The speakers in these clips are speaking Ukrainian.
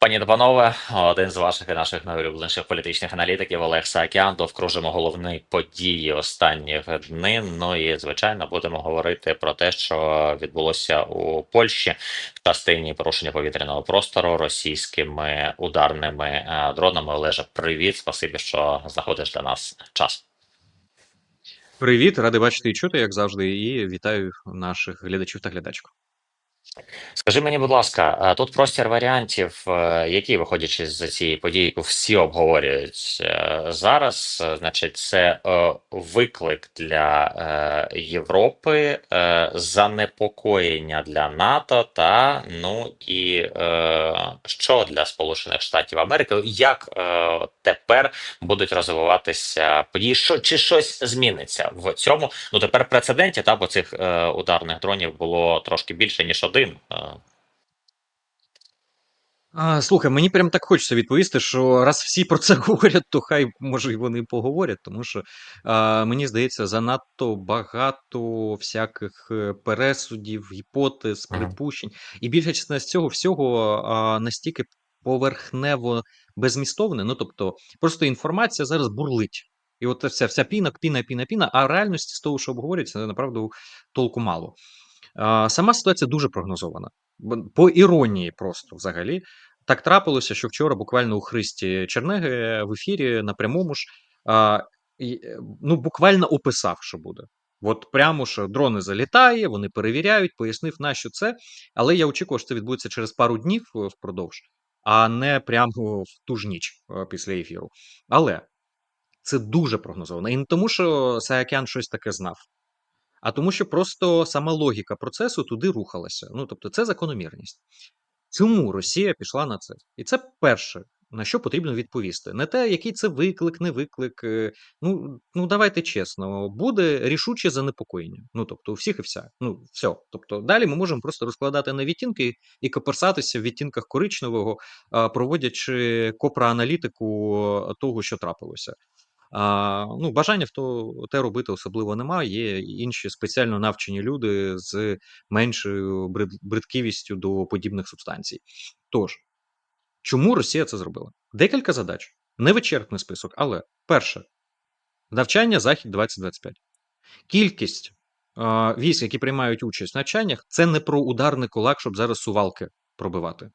Пані та панове, один з ваших і наших найулюбленіших політичних аналітиків Олег Саакян. Довкружимо головні події останніх днів. Ну і звичайно будемо говорити про те, що відбулося у Польщі в частині порушення повітряного простору російськими ударними е, дронами. Олеже, привіт, спасибі, що знаходиш для нас час. Привіт, радий бачити і чути, як завжди, і вітаю наших глядачів та глядачок. Скажи мені, будь ласка, тут простір варіантів, е, які виходячи з цієї події, всі обговорюють е, зараз, е, значить, це виклик для Європи, занепокоєння для НАТО та ну і що для Сполучених Штатів Америки, як тепер будуть розвиватися події, що чи щось зміниться в цьому? Ну тепер прецедентів та бо цих ударних дронів було трошки більше ніж один. А, слухай, мені прям так хочеться відповісти, що раз всі про це говорять, то хай може і вони поговорять, тому що а, мені здається, занадто багато всяких е, пересудів, гіпотез, припущень. І більша частина з цього всього а, настільки поверхнево безмістовне. Ну тобто, просто інформація зараз бурлить. І от вся, вся піна, піна, піна, піна, а реальності з того, що обговорюється, направду толку мало. Сама ситуація дуже прогнозована. По іронії, просто взагалі. Так трапилося, що вчора буквально у Христі Чернеги в ефірі на прямому ж е, ну, буквально описав, що буде. От прямо що дрони залітає, вони перевіряють, пояснив, на що це. Але я очікував, що це відбудеться через пару днів е, впродовж, а не прямо в ту ж ніч е, після ефіру. Але це дуже прогнозовано. І не тому, що Саакян щось таке знав а тому, що просто сама логіка процесу туди рухалася. Ну тобто, це закономірність. Чому Росія пішла на це? І це перше, на що потрібно відповісти. Не те, який це виклик, не виклик. е, Ну, ну давайте чесно, буде рішуче занепокоєння. Ну тобто, у всіх і вся. Ну, все. Тобто, далі ми можемо просто розкладати на відтінки і коперсатися в відтінках коричневого, проводячи копроаналітику того, що трапилося. А, ну, бажання в то те робити особливо немає. Є інші спеціально навчені люди з меншою брид, бридкивістю до подібних субстанцій. Тож, чому Росія це зробила? Декілька задач. Невичерпний список, але перше навчання Захід 2025. Кількість а, військ, які приймають участь в навчаннях, це не про ударний кулак, щоб зараз сувалки пробивати.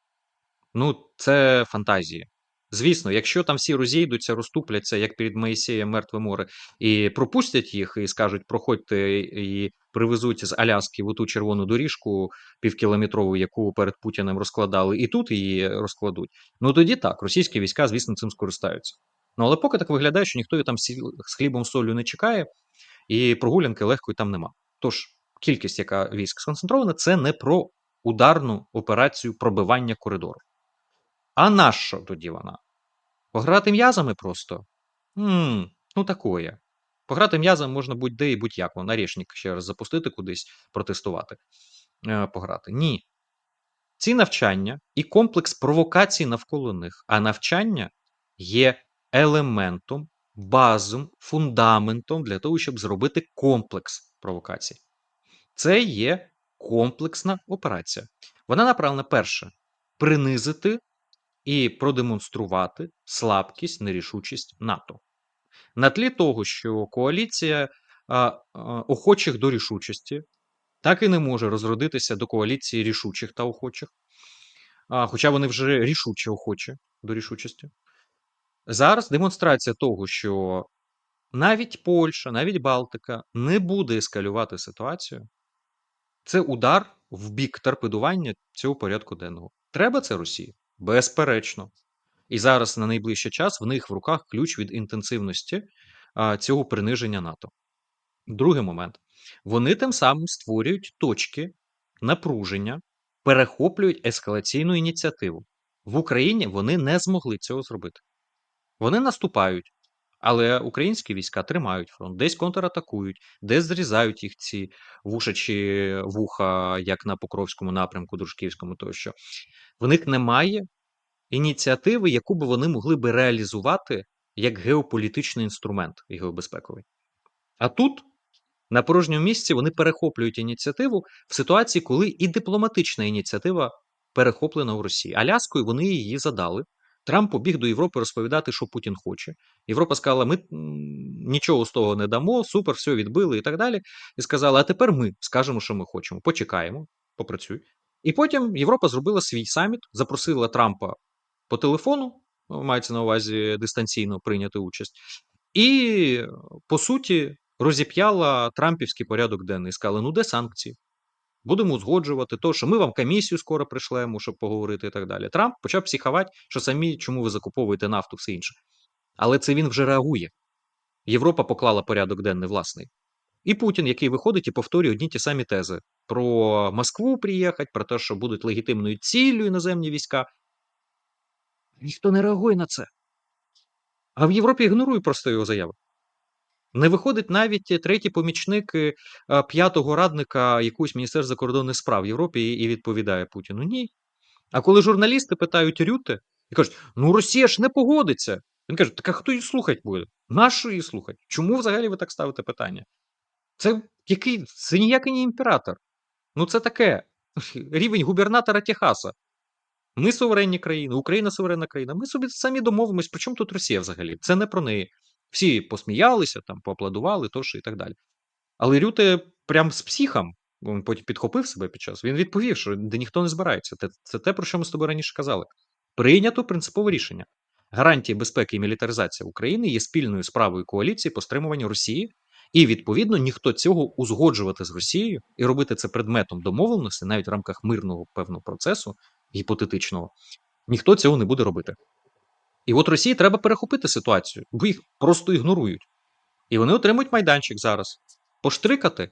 Ну, це фантазії. Звісно, якщо там всі розійдуться, розтупляться, як перед Моїсеєм Мертве море, і пропустять їх, і скажуть, проходьте і привезуть з Аляски в ту червону доріжку півкілометрову, яку перед Путіним розкладали, і тут її розкладуть. Ну тоді так, російські війська, звісно, цим скористаються. Ну але поки так виглядає, що ніхто її там з хлібом солью не чекає, і прогулянки легкої там нема. Тож кількість, яка військ сконцентрована, це не про ударну операцію пробивання коридору. А нащо тоді вона? Пограти м'язами просто? Ммм, ну такое. Пограти м'язами можна будь-де і будь-як. Вон, Орешник ще раз запустити кудись, протестувати, е, пограти. Ні. Ці навчання і комплекс провокацій навколо них. А навчання є елементом, базом, фундаментом для того, щоб зробити комплекс провокацій. Це є комплексна операція. Вона направлена перше принизити і продемонструвати слабкість, нерішучість НАТО. На тлі того, що коаліція охочих до рішучості так і не може розродитися до коаліції рішучих та охочих, хоча вони вже рішучі охочі до рішучості. Зараз демонстрація того, що навіть Польща, навіть Балтика не буде ескалювати ситуацію, це удар в бік торпедування цього порядку денного. Треба це Росії? Безперечно. І зараз на найближчий час в них в руках ключ від інтенсивності а, цього приниження НАТО. Другий момент. Вони тим самим створюють точки напруження, перехоплюють ескалаційну ініціативу. В Україні вони не змогли цього зробити. Вони наступають, але українські війська тримають фронт, десь контратакують, десь зрізають їх ці вушачі вуха, як на Покровському напрямку, Дружківському тощо. В них немає ініціативи, яку би вони могли би реалізувати як геополітичний інструмент геобезпековий. А тут, на порожньому місці, вони перехоплюють ініціативу в ситуації, коли і дипломатична ініціатива перехоплена у Росії. Аляскою вони її задали. Трамп побіг до Європи розповідати, що Путін хоче. Європа сказала: ми нічого з того не дамо, супер, все відбили і так далі. І сказала: а тепер ми скажемо, що ми хочемо. Почекаємо, попрацюй. І потім Європа зробила свій саміт, запросила Трампа по телефону, ну, мається на увазі дистанційно прийняти участь, і по суті розіп'яла Трампівський порядок денний. Сказала: ну де санкції? Будемо узгоджувати то, що ми вам комісію скоро пришлемо, щоб поговорити і так далі. Трамп почав психувати, що самі чому ви закуповуєте нафту, все інше. Але це він вже реагує. Європа поклала порядок денний власний. І Путін, який виходить і повторює одні ті самі тези про Москву приїхати, про те, що будуть легітимною ціллю іноземні війська. Ніхто не реагує на це. А в Європі ігнорує просто його заяви. Не виходить навіть третій помічник е, п'ятого радника якогось міністерства закордонних справ в Європі і відповідає Путіну: ні. А коли журналісти питають Рюте і кажуть: ну Росія ж не погодиться. Він каже: так а хто її слухати буде? Нащо її слухати? Чому взагалі ви так ставите питання? Це який це ніякий не імператор. Ну це таке рівень губернатора Техаса. Ми суверенні країни, Україна суверенна країна. Ми собі самі домовимось, при чому тут Росія взагалі? Це не про неї. Всі посміялися, там, поаплодували, тощо і так далі. Але Рюте прям з психом, він потім підхопив себе під час. Він відповів, що де ніхто не збирається. Це, це те, про що ми з тобою раніше казали. Прийнято принципове рішення. Гарантії безпеки і мілітаризація України є спільною справою коаліції по стримуванню Росії, і відповідно ніхто цього узгоджувати з Росією і робити це предметом домовленості, навіть в рамках мирного певного процесу гіпотетичного, ніхто цього не буде робити. І от Росії треба перехопити ситуацію, бо їх просто ігнорують. І вони отримують майданчик зараз поштрикати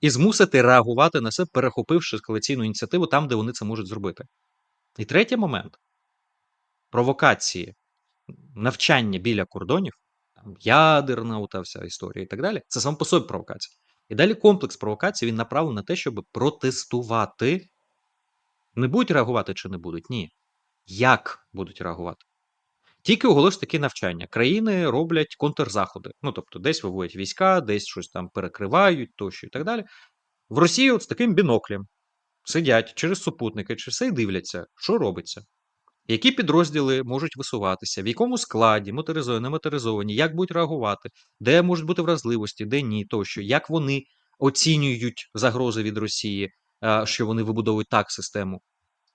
і змусити реагувати на це, перехопивши ескалаційну ініціативу там, де вони це можуть зробити. І третій момент провокації, навчання біля кордонів, там, ядерна ота вся історія і так далі. Це сам по собі провокація. І далі комплекс провокацій він направлений на те, щоб протестувати. Не будуть реагувати чи не будуть? Ні. Як будуть реагувати? Тільки оголосить такі навчання. Країни роблять контрзаходи. Ну, тобто, десь виводять війська, десь щось там перекривають, тощо і так далі. В Росії от з таким біноклем сидять через супутники, чи все і дивляться, що робиться. Які підрозділи можуть висуватися, в якому складі, моторизовані, не моторизовані, як будуть реагувати, де можуть бути вразливості, де ні, тощо, як вони оцінюють загрози від Росії, що вони вибудовують так систему.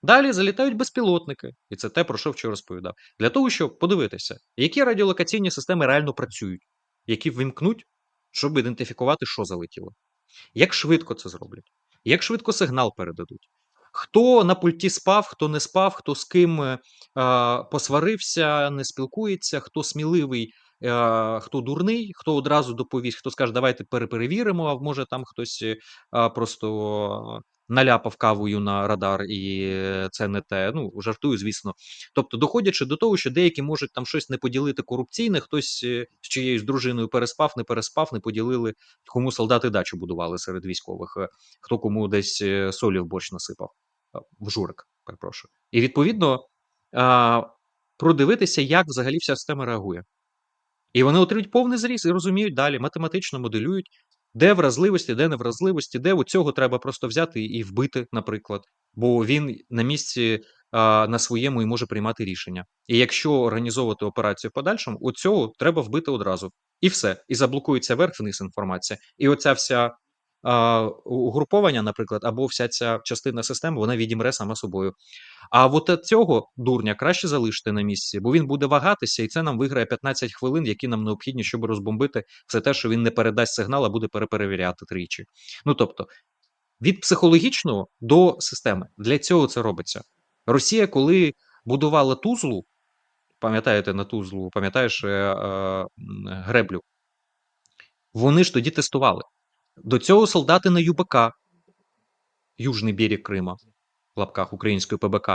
Далі залітають безпілотники, і це те, про що вчора розповідав, для того, щоб подивитися, які радіолокаційні системи реально працюють, які вимкнуть, щоб ідентифікувати, що залетіло. Як швидко це зроблять, як швидко сигнал передадуть. Хто на пульті спав, хто не спав, хто з ким е, посварився, не спілкується, хто сміливий, е, хто дурний, хто одразу доповість, хто скаже, давайте переперевіримо, а може там хтось е, просто наляпав кавою на радар, і це не те. Ну, жартую, звісно. Тобто, доходячи до того, що деякі можуть там щось не поділити корупційне, хтось е, з чиєюсь дружиною переспав, не переспав, не поділили, кому солдати дачу будували серед військових, е, хто кому десь е, солі в борщ насипав, в журик, перепрошую. І відповідно продивитися, як взагалі вся система реагує. І вони отримують повний зріз і розуміють далі, математично моделюють, де вразливості, де невразливості, де у цього треба просто взяти і вбити, наприклад. Бо він на місці а, на своєму і може приймати рішення. І якщо організовувати операцію в подальшому, у цього треба вбити одразу. І все. І заблокується верх-вниз інформація. І оця вся угруповання, наприклад, або вся ця частина системи, вона відімре сама собою. А от от цього дурня краще залишити на місці, бо він буде вагатися, і це нам виграє 15 хвилин, які нам необхідні, щоб розбомбити все те, що він не передасть сигнал, а буде переперевіряти тричі. Ну тобто, від психологічного до системи. Для цього це робиться. Росія, коли будувала Тузлу, пам'ятаєте на Тузлу, пам'ятаєш е, е, греблю, вони ж тоді тестували. До цього солдати на ЮБК, Южний берег Крима, в лапках української ПБК,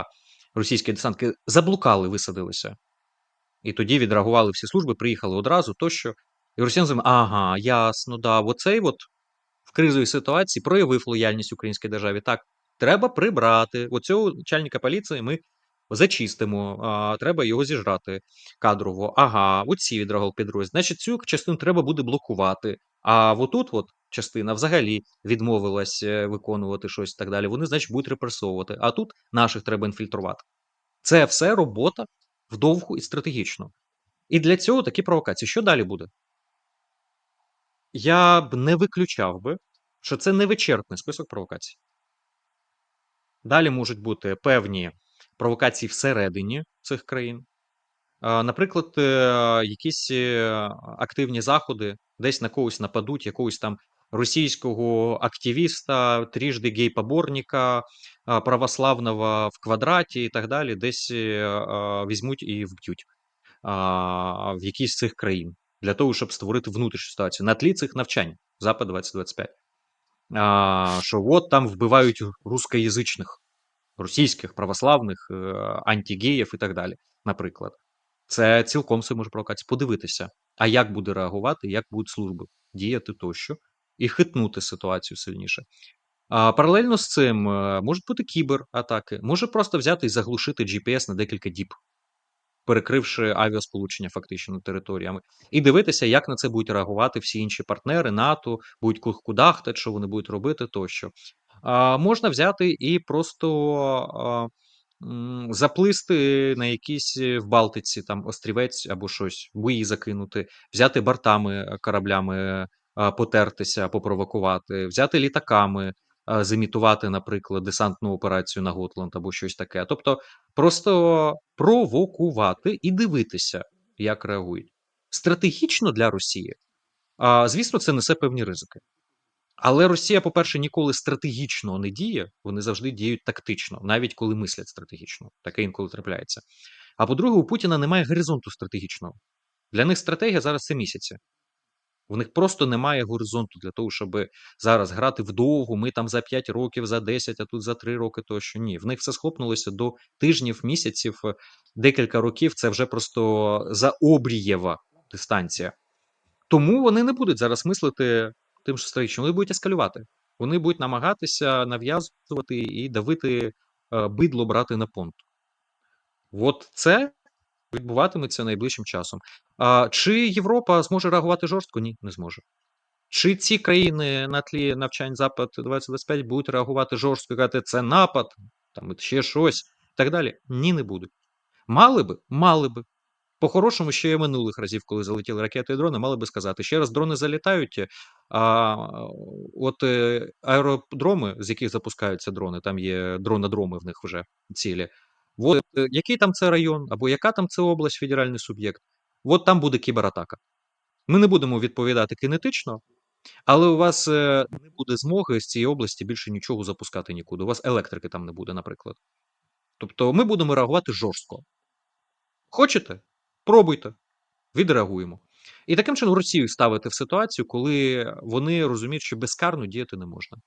російські десантки заблукали, висадилися. І тоді відреагували всі служби, приїхали одразу тощо. І росіяни думали, ага, ясно, да, оцей от в кризовій ситуації проявив лояльність українській державі. Так, треба прибрати. Оцього начальника поліції ми зачистимо, а, треба його зіжрати кадрово. Ага, оці відреагували підрозділ. Значить, цю частину треба буде блокувати. А отут, от частина взагалі відмовилась е, виконувати щось і так далі. Вони, значить, будуть репресовувати. А тут наших треба інфільтрувати. Це все робота вдовгу і стратегічно. І для цього такі провокації. Що далі буде? Я б не виключав би, що це не вичерпний список провокацій. Далі можуть бути певні провокації всередині цих країн. Наприклад, е, якісь е, активні заходи десь на когось нападуть, якогось там російського активіста, трижди гей-поборника, православного в квадраті і так далі, десь е, візьмуть і вб'ють в якійсь з цих країн для того, щоб створити внутрішню ситуацію на тлі цих навчань Запад 2025. А, що от там вбивають рускоязичних, російських, православних, е, антигеїв і так далі, наприклад. Це цілком собі може провокація. Подивитися, а як буде реагувати, як будуть служби діяти тощо, і хитнути ситуацію сильніше. А, паралельно з цим е, можуть бути кібератаки, може просто взяти і заглушити GPS на декілька діб, перекривши авіасполучення фактично територіями, і дивитися, як на це будуть реагувати всі інші партнери НАТО, будуть кудахтати, що вони будуть робити тощо. А, можна взяти і просто заплисти на якийсь е, в Балтиці там острівець або щось, бої закинути, взяти бортами, е, кораблями, потертися, попровокувати, взяти літаками, а, зімітувати, наприклад, десантну операцію на Готланд або щось таке. Тобто просто провокувати і дивитися, як реагують. Стратегічно для Росії, звісно, це несе певні ризики. Але Росія, по-перше, ніколи стратегічно не діє, вони завжди діють тактично, навіть коли мислять стратегічно. Таке інколи трапляється. А по-друге, у Путіна немає горизонту стратегічного. Для них стратегія зараз це місяці. У них просто немає горизонту для того, щоб зараз грати вдовго. Ми там за 5 років, за 10, а тут за 3 роки тощо. Ні, в них все схопнулося до тижнів, місяців, декілька років. Це вже просто заобрієва дистанція. Тому вони не будуть зараз мислити тим, що стратегічно. Вони будуть ескалювати. Вони будуть намагатися нав'язувати і давити е, бидло брати на понт. От це відбуватиметься найближчим часом. А, Чи Європа зможе реагувати жорстко? Ні, не зможе. Чи ці країни на тлі навчань Запад 2025 будуть реагувати жорстко казати, це напад, там ще щось і так далі? Ні, не будуть. Мали би, мали би. По-хорошому, ще й минулих разів, коли залетіли ракети і дрони, мали би сказати, ще раз дрони залітають, а от е, аеродроми, з яких запускаються дрони, там є дронодроми в них вже цілі. От, е, який там це район, або яка там це область, федеральний суб'єкт, от там буде кібератака. Ми не будемо відповідати кинетично, але у вас е, не буде змоги з цієї області більше нічого запускати нікуди. У вас електрики там не буде, наприклад. Тобто ми будемо реагувати жорстко. Хочете? Пробуйте, відреагуємо. І таким чином Росію ставити в ситуацію, коли вони розуміють, що безкарно діяти не можна.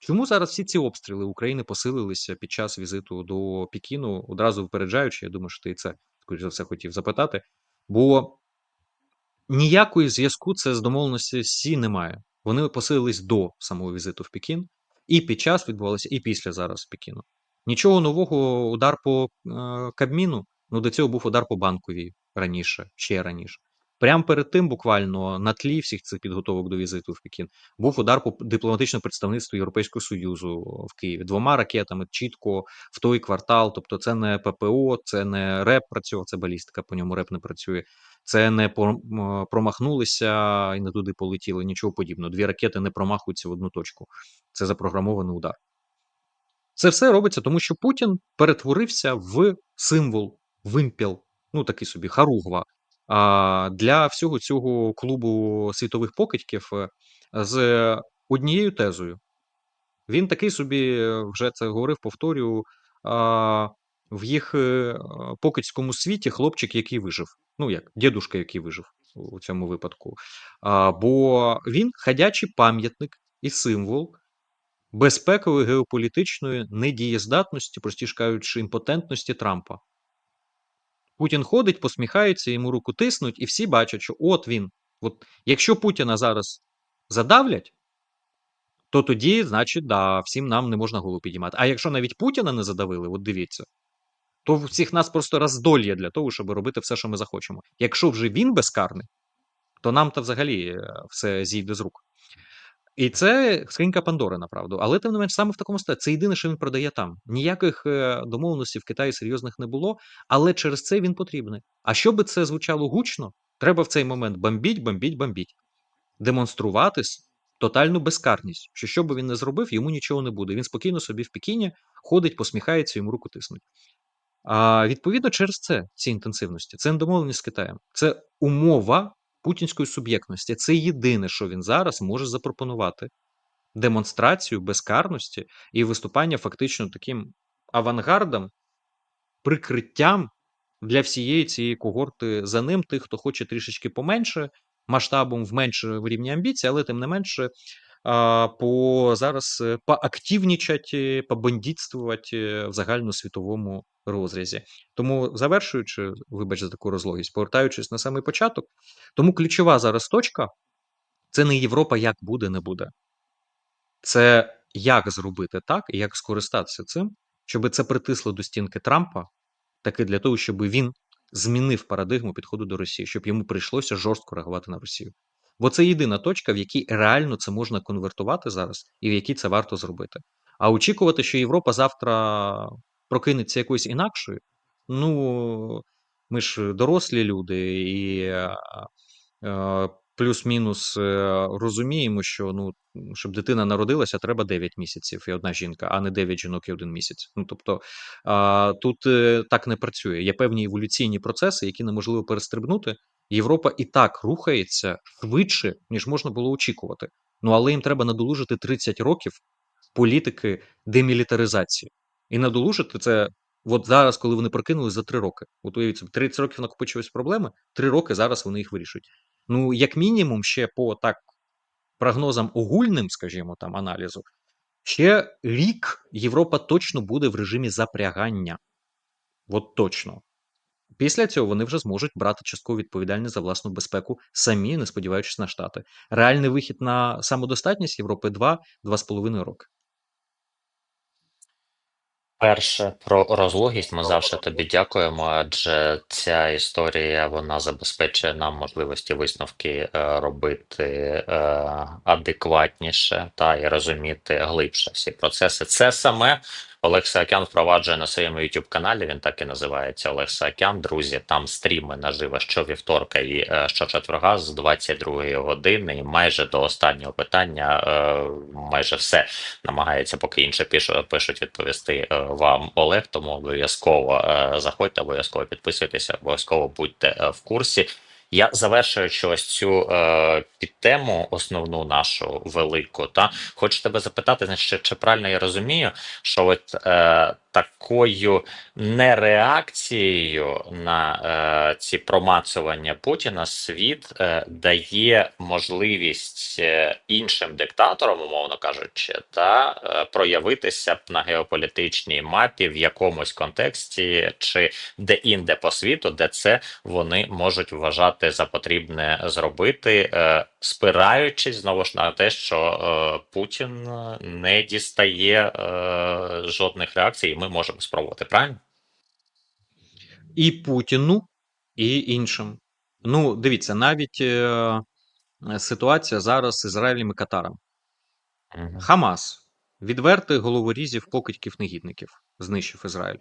Чому зараз всі ці обстріли України посилилися під час візиту до Пекіну, одразу випереджаючи, я думаю, що ти це, скоріш за все, хотів запитати, бо ніякої зв'язку це з домовленості Сі немає. Вони посилились до самого візиту в Пекін, і під час відбувалося, і після зараз Пекіну. Нічого нового удар по е, Кабміну, ну до цього був удар по банковій раніше, ще раніше. Прямо перед тим, буквально на тлі всіх цих підготовок до візиту в Пекін, був удар по дипломатичному представництву Європейського Союзу в Києві двома ракетами чітко в той квартал. Тобто, це не ППО, це не РЕП працював, це балістика, по ньому РЕП не працює. Це не промахнулися і не туди полетіли, нічого подібного. Дві ракети не промахуються в одну точку. Це запрограмований удар. Це все робиться, тому що Путін перетворився в символ, вимпіл, ну такий собі харугва для всього цього клубу світових покидьків е, з однією тезою. Він такий собі вже це говорив, повторюю, в їх е, покидьському світі хлопчик, який вижив. Ну як дідушка, який вижив у цьому випадку. А, Бо він ходячий пам'ятник і символ безпекової геополітичної недієздатності, простіше кажучи, імпотентності Трампа. Путін ходить, посміхається, йому руку тиснуть, і всі бачать, що от він. От Якщо Путіна зараз задавлять, то тоді, значить, да, всім нам не можна голову підіймати. А якщо навіть Путіна не задавили, от дивіться, то всіх нас просто роздольє для того, щоб робити все, що ми захочемо. Якщо вже він безкарний, то нам то взагалі все зійде з рук. І це скринька Пандори, направду. Але тим не менш, саме в такому стані. Це єдине, що він продає там. Ніяких е, домовленостей в Китаї серйозних не було, але через це він потрібний. А щоб це звучало гучно, треба в цей момент бомбіть, бомбіть, бомбіть. Демонструвати тотальну безкарність. Що що би він не зробив, йому нічого не буде. Він спокійно собі в Пекіні ходить, посміхається, йому руку тиснуть. А відповідно, через це ці інтенсивності. Це не домовленість з Китаєм. Це умова путінської суб'єктності. Це єдине, що він зараз може запропонувати демонстрацію безкарності і виступання фактично таким авангардом, прикриттям для всієї цієї когорти за ним, тих, хто хоче трішечки поменше, масштабом в менше в рівні амбіцій, але тим не менше. По зараз е, поактивнічать, побандитствувати е, в загальносвітовому розрізі. Тому завершуючи, вибач за таку розлогість, повертаючись на самий початок, тому ключова зараз точка це не Європа, як буде, не буде. Це як зробити так і як скористатися цим, щоб це притисло до стінки Трампа, таки для того, щоб він змінив парадигму підходу до Росії, щоб йому прийшлося жорстко реагувати на Росію. Бо це єдина точка, в якій реально це можна конвертувати зараз, і в якій це варто зробити. А очікувати, що Європа завтра прокинеться якоюсь інакшою, ну ми ж дорослі люди, і е, е, плюс-мінус е, розуміємо, що ну, щоб дитина народилася, треба 9 місяців і одна жінка, а не 9 жінок і один місяць. Ну тобто тут так не працює. Є певні еволюційні процеси, які неможливо перестрибнути. Європа і так рухається швидше, ніж можна було очікувати. Ну але їм треба надолужити 30 років політики демілітаризації. І надолужити це от зараз, коли вони прокинулись за 3 роки. От уявіть собі, 30 років накопичились проблеми, 3 роки зараз вони їх вирішують. Ну, як мінімум, ще по так прогнозам огульним, скажімо, там аналізу, ще рік Європа точно буде в режимі запрягання. От точно. Після цього вони вже зможуть брати часткову відповідальність за власну безпеку самі, не сподіваючись на штати. Реальний вихід на самодостатність Європи 2-2,5 роки. Перше про розлогість ми завжди тобі дякуємо, адже ця історія вона забезпечує нам можливості висновки е, робити е, адекватніше та і розуміти глибше всі процеси. Це саме Олег Саакян впроваджує на своєму youtube каналі. Він так і називається Олег Саакян. Друзі, там стріми наживо щовівторка і е, щочетверга з 22 години, і майже до останнього питання, е, майже все намагається, поки інше пишу- пишуть відповісти е, вам Олег. Тому обов'язково заходьте, обов'язково підписуйтеся, обов'язково будьте в курсі. Я завершуючи ось цю е, підтему, основну нашу велику, та хочу тебе запитати, значить, чи правильно я розумію, що от е, такою нереакцією на е, ці промацування Путіна світ е, дає можливість е, іншим диктаторам, умовно кажучи, та е, проявитися на геополітичній мапі в якомусь контексті чи де-інде по світу, де це вони можуть вважати за потрібне зробити, е, спираючись знову ж на те, що е, Путін не дістає е, жодних реакцій, ми можемо спробувати правильно? І Путіну, і іншим. Ну, дивіться, навіть е, ситуація зараз з Ізраїлем і Катаром. Мгм. Хамас відвертих головорізів, покидьків, негідників знищив Ізраїль.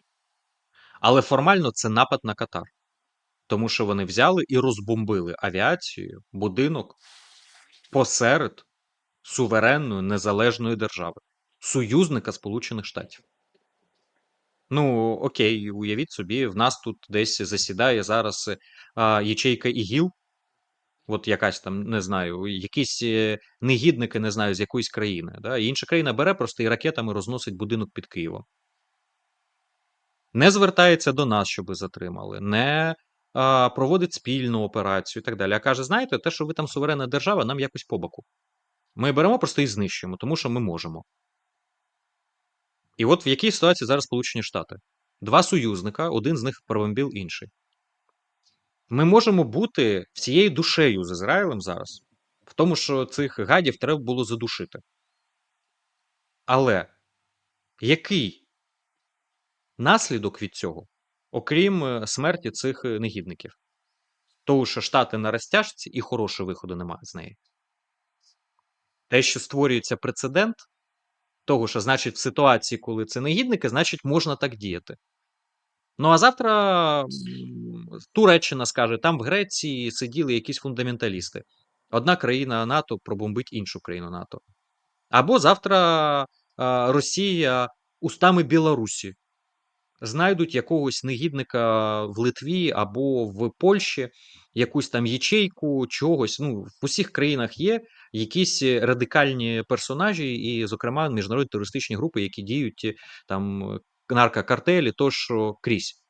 Але формально це напад на Катар. Тому що вони взяли і розбомбили авіацію, будинок посеред суверенної незалежної держави, союзника Сполучених Штатів. Ну, окей, уявіть собі, в нас тут десь засідає зараз а, ячейка ІГІЛ, от якась там, не знаю, якісь е, негідники, не знаю, з якоїсь країни. Да? І інша країна бере просто і ракетами розносить будинок під Києвом. Не звертається до нас, щоб затримали, не а, проводить спільну операцію і так далі. А каже: знаєте, те, що ви там суверенна держава, нам якось по боку. Ми беремо просто і знищуємо, тому що ми можемо. І от в якій ситуації зараз Сполучені Штати? Два союзника, один з них пробомбив інший. Ми можемо бути всією душею з Ізраїлем зараз, в тому, що цих гадів треба було задушити. Але який наслідок від цього, окрім е, смерті цих е, негідників? Тому що Штати на розтяжці і хорошого виходу немає з неї. те, що створюється прецедент, того, що значить, в ситуації, коли це негідники, значить, можна так діяти. Ну а завтра Туреччина скаже, там в Греції сиділи якісь фундаменталісти. Одна країна НАТО пробомбить іншу країну НАТО. Або завтра Росія устами Білорусі знайдуть якогось негідника в Литві або в Польщі, якусь там ячейку, чогось. Ну, в усіх країнах є якісь радикальні персонажі, і, зокрема, міжнародні терористичні групи, які діють е, там е, наркокартелі, то що крізь.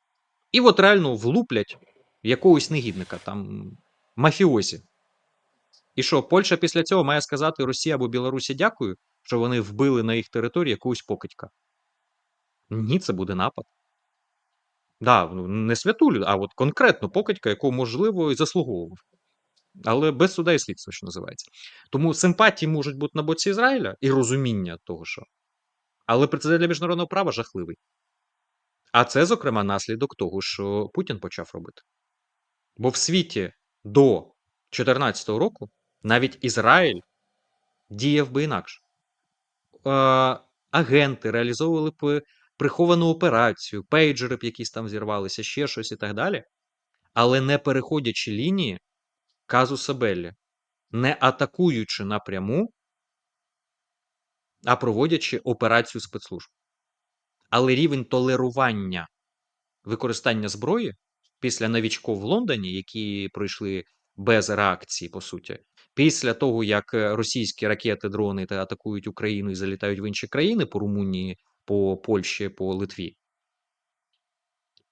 І от реально влуплять якогось негідника, там мафіозі. І що, Польща після цього має сказати Росії або Білорусі дякую, що вони вбили на їх території якогось покидька. Ні, це буде напад. Да, ну, не святу, лю- а от конкретно покидька, якого можливо і заслуговував. Але без суда і слідства, що називається. Тому симпатії можуть бути на боці Ізраїля і розуміння того, що. Але прецедент для міжнародного права жахливий. А це, зокрема, наслідок того, що Путін почав робити. Бо в світі до 2014 року навіть Ізраїль діяв би інакше. Агенти реалізовували б приховану операцію, пейджери б якісь там зірвалися, ще щось і так далі. Але не переходячи лінії казуса Беллі, не атакуючи напряму, а проводячи операцію спецслужб. Але рівень толерування використання зброї після новічков в Лондоні, які пройшли без реакції, по суті, після того, як російські ракети, дрони та атакують Україну і залітають в інші країни по Румунії, по Польщі, по Литві.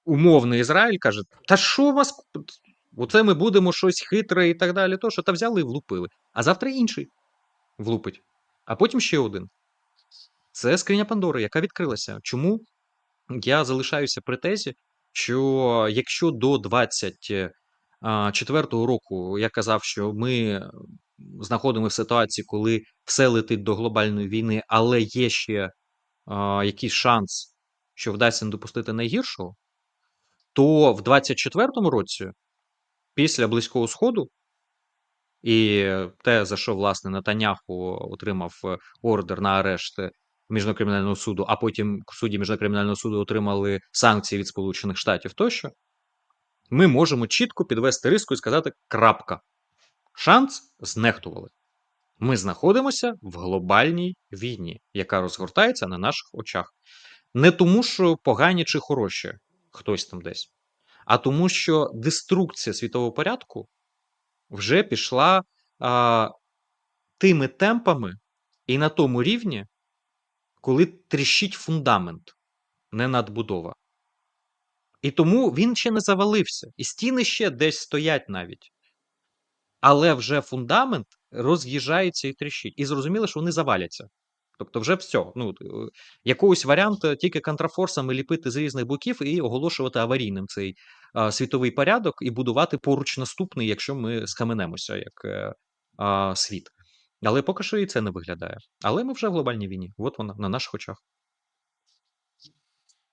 Умовний Ізраїль каже: Та що вас? Оце ми будемо щось хитре і так далі. То що та взяли і влупили. А завтра інший влупить. А потім ще один. Це скриня Пандори, яка відкрилася. Чому я залишаюся при тезі, що якщо до 24-го року я казав, що ми знаходимося в ситуації, коли все летить до глобальної війни, але є ще а, якийсь шанс, що вдасться не допустити найгіршого, то в 24-му році, після Близького Сходу, і те, за що власне Натаняху отримав е, ордер на арешт Міжнародного суду, а потім судді Міжнародного суду отримали санкції від Сполучених Штатів тощо, ми можемо чітко підвести риску і сказати: крапка. Шанс знехтували. Ми знаходимося в глобальній війні, яка розгортається на наших очах. Не тому, що погані чи хороші хтось там десь, а тому, що деструкція світового порядку вже пішла а, тими темпами і на тому рівні, коли тріщить фундамент, не надбудова. І тому він ще не завалився, і стіни ще десь стоять навіть. Але вже фундамент роз'їжджається і тріщить. І зрозуміло, що вони заваляться. Тобто, вже все. Ну, е, якогось варіанту тільки контрафорсами ліпити з різних боків і оголошувати аварійним цей світовий порядок і будувати поруч наступний, якщо ми схаменемося як е, світ. Але поки що і це не виглядає. Але ми вже в глобальній війні. От вона на наших очах.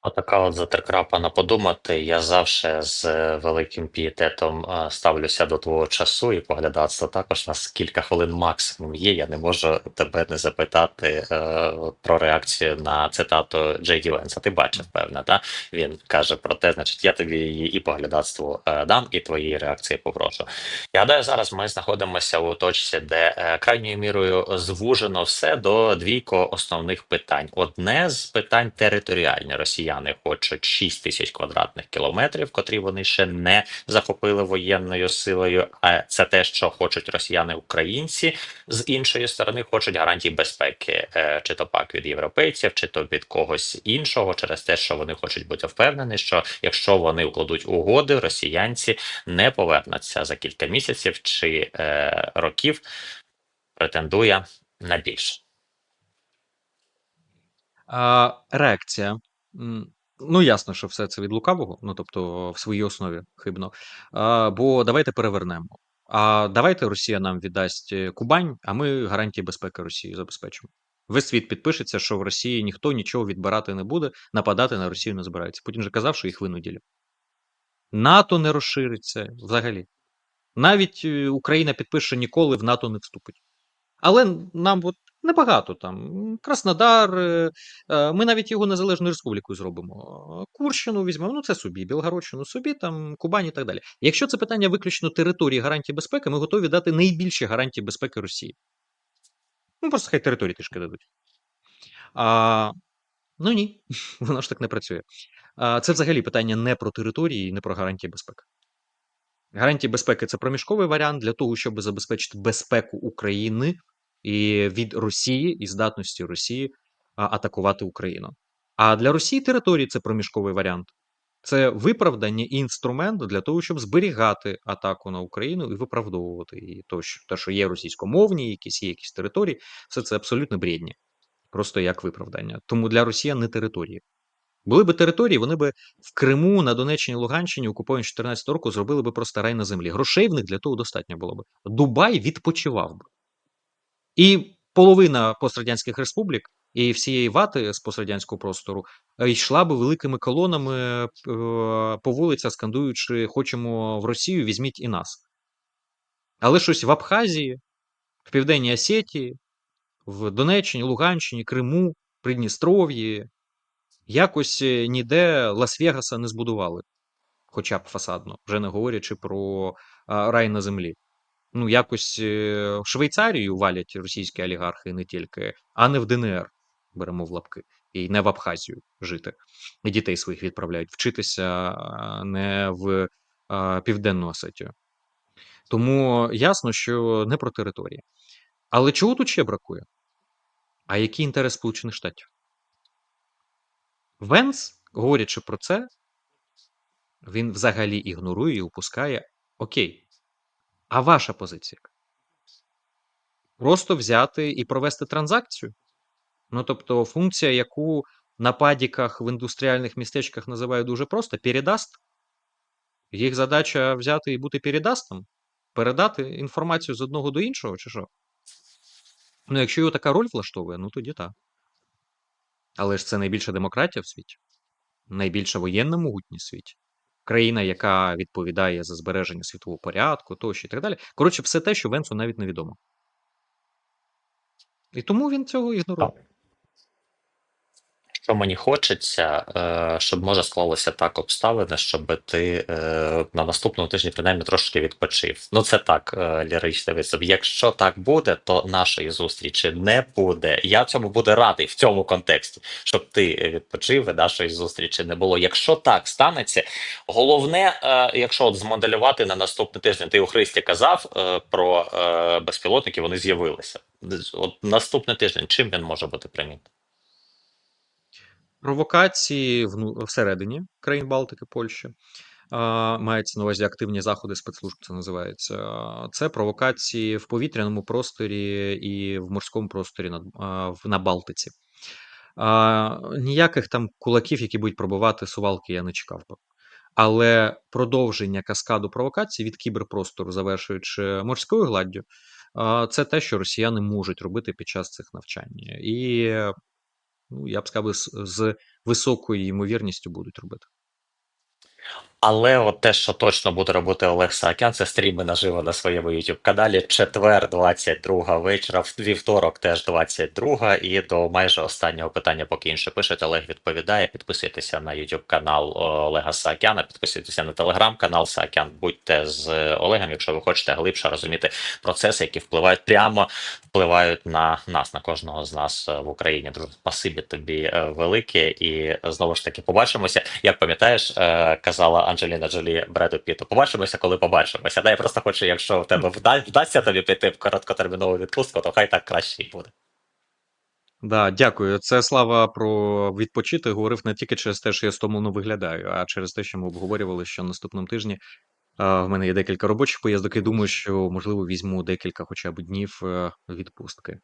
Отака от затеркрапана подумати. Я завжди з е, великим пієтетом е, ставлюся до твого часу і поглядацтва також. У нас кілька хвилин максимум є. Я не можу тебе не запитати е, про реакцію на цитату Джей Ді Венса. Ти бачив, певне, та він каже про те, значить, я тобі її і поглядацтво е, дам, і твої реакції попрошу. Я гадаю, зараз ми знаходимося у точці, де крайньою мірою звужено все до двійко основних питань. Одне з питань територіальне. Росіяни хочуть 6 тисяч квадратних кілометрів, котрі вони ще не захопили воєнною силою. А це те, що хочуть росіяни-українці. З іншої сторони, хочуть гарантій безпеки, е, чи то пак від європейців, чи то від когось іншого, через те, що вони хочуть бути впевнені, що якщо вони укладуть угоди, росіянці не повернуться за кілька місяців чи е, років, претендує на більше. Реакція. Ну, ясно, що все це від лукавого, ну тобто в своїй основі хибно. А, бо давайте перевернемо. А давайте Росія нам віддасть е, Кубань, а ми гарантії безпеки Росії забезпечимо. Весь світ підпишеться, що в Росії ніхто нічого відбирати не буде, нападати на Росію не збирається. Путін же казав, що їх винуділі. НАТО не розшириться взагалі. Навіть е, Україна підпише ніколи в НАТО не вступить. Але нам от небагато там. Краснодар, е, е, ми навіть його незалежною республікою зробимо. Курщину візьмемо, ну це собі, Білгородщину собі, там Кубань і так далі. Якщо це питання виключно території гарантії безпеки, ми готові дати найбільші гарантії безпеки Росії. Ну просто хай території трішки дадуть. А, ну ні, воно ж так не працює. А, це взагалі питання не про території і не про гарантії безпеки. Гарантії безпеки це проміжковий варіант для того, щоб забезпечити безпеку України і від Росії і здатності Росії атакувати Україну. А для Росії території це проміжковий варіант. Це виправдання і інструмент для того, щоб зберігати атаку на Україну і виправдовувати її. То, що, те, що є російськомовні, якісь є якісь території, все це абсолютно брідні. Просто як виправдання. Тому для Росіян не території. Були би території, вони би в Криму, на Донеччині, Луганщині, окуповані 14 року, зробили би просто рай на землі. Грошей в них для того достатньо було би. Дубай відпочивав би. І половина пострадянських республік і всієї вати з пострадянського простору е, йшла би великими колонами е, по вулицях, скандуючи: хочемо в Росію, візьміть і нас. Але щось в Абхазії, в Південній Осетії, в Донеччині, Луганщині, Криму, Придністров'ї, якось е, ніде Лас-Вегаса не збудували, хоча б фасадно, вже не говорячи про рай на землі. Ну, якось е, в Швейцарію валять російські олігархи не тільки, а не в ДНР беремо в лапки, і не в Абхазію жити. І дітей своїх відправляють вчитися не в а, Південну Осетію. Тому ясно, що не про території. Але чого тут ще бракує? А який інтерес Сполучених Штатів? Венс, говорячи про це, він взагалі ігнорує і упускає Окей, а ваша позиція? Просто взяти і провести транзакцію? Ну, тобто, функція, яку на падіках в індустріальних містечках називають дуже просто передаст. Їх задача взяти і бути передастом, передати інформацію з одного до іншого, чи що? Ну, якщо його така роль влаштовує, ну тоді так. Але ж це найбільша демократія в світі, найбільша воєнна могутність в світі. Країна, яка відповідає за збереження світового порядку, тощо і так далі. Коротше, все те, що Венсу навіть невідомо. І тому він цього ігнорує. Що мені хочеться, е, щоб може склалося так обставини, щоб ти е, на наступному тижні принаймні трошки відпочив. Ну це так, е, ліричний виступ. Якщо так буде, то нашої зустрічі не буде. Я цьому буду радий в цьому контексті, щоб ти відпочив і нашої зустрічі не було. Якщо так станеться, головне, якщо от змоделювати на наступний тиждень, ти у Христі казав про безпілотники, вони з'явилися. От наступний тиждень, чим він може бути примітний? Провокації всередині країн Балтики, Польщі. Мається на увазі активні заходи спецслужб, це називається. Це провокації в повітряному просторі і в морському просторі на, Балтиці. Ніяких там кулаків, які будуть пробивати сувалки, я не чекав би. Але продовження каскаду провокацій від кіберпростору, завершуючи морською гладдю, це те, що росіяни можуть робити під час цих навчань. І ну, я б сказав, з, високою ймовірністю будуть робити. Але от те, що точно буде робити Олег Саакян, це стріми наживо на своєму youtube каналі. Четвер, 22 вечора, вівторок теж 22 І до майже останнього питання, поки інше пишуть, Олег відповідає. Підписуйтеся на youtube канал Олега Саакяна, підписуйтеся на телеграм-канал Саакян. Будьте з Олегом, якщо ви хочете глибше розуміти процеси, які впливають прямо впливають на нас, на кожного з нас е, в Україні. Друже, спасибі тобі е, велике. І знову ж таки побачимося. Як пам'ятаєш, е, казала Анджеліна Джолі Бреду Піту, побачимося, коли побачимося. Да, я просто хочу, якщо в тебе вда- вдасться тобі піти в короткотермінову відпустку, то хай так краще й буде. Да, дякую. Це слава про відпочити. Говорив не тільки через те, що я стомлено виглядаю, а через те, що ми обговорювали, що наступному тижні в мене є декілька робочих поїздок, і думаю, що можливо візьму декілька хоча б днів е, відпустки.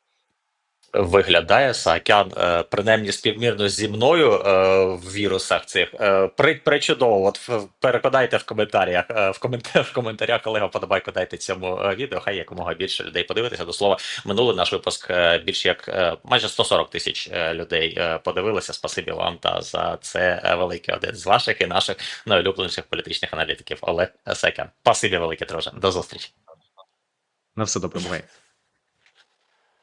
Виглядає Саакян, е, принаймні співмірно зі мною е, в вірусах цих. Е, при, причудово. От в- в коментарях. В, коментарях, в коментарях колега подобайку дайте цьому відео. Хай якомога більше людей подивитися. До слова, минулий наш випуск е, більш як майже 140 тисяч людей подивилися. Спасибі вам та за це великий один з ваших і наших найулюбленіших політичних аналітиків. Олег Саакян. Спасибі велике, друже. До зустрічі. На все добре, бувай.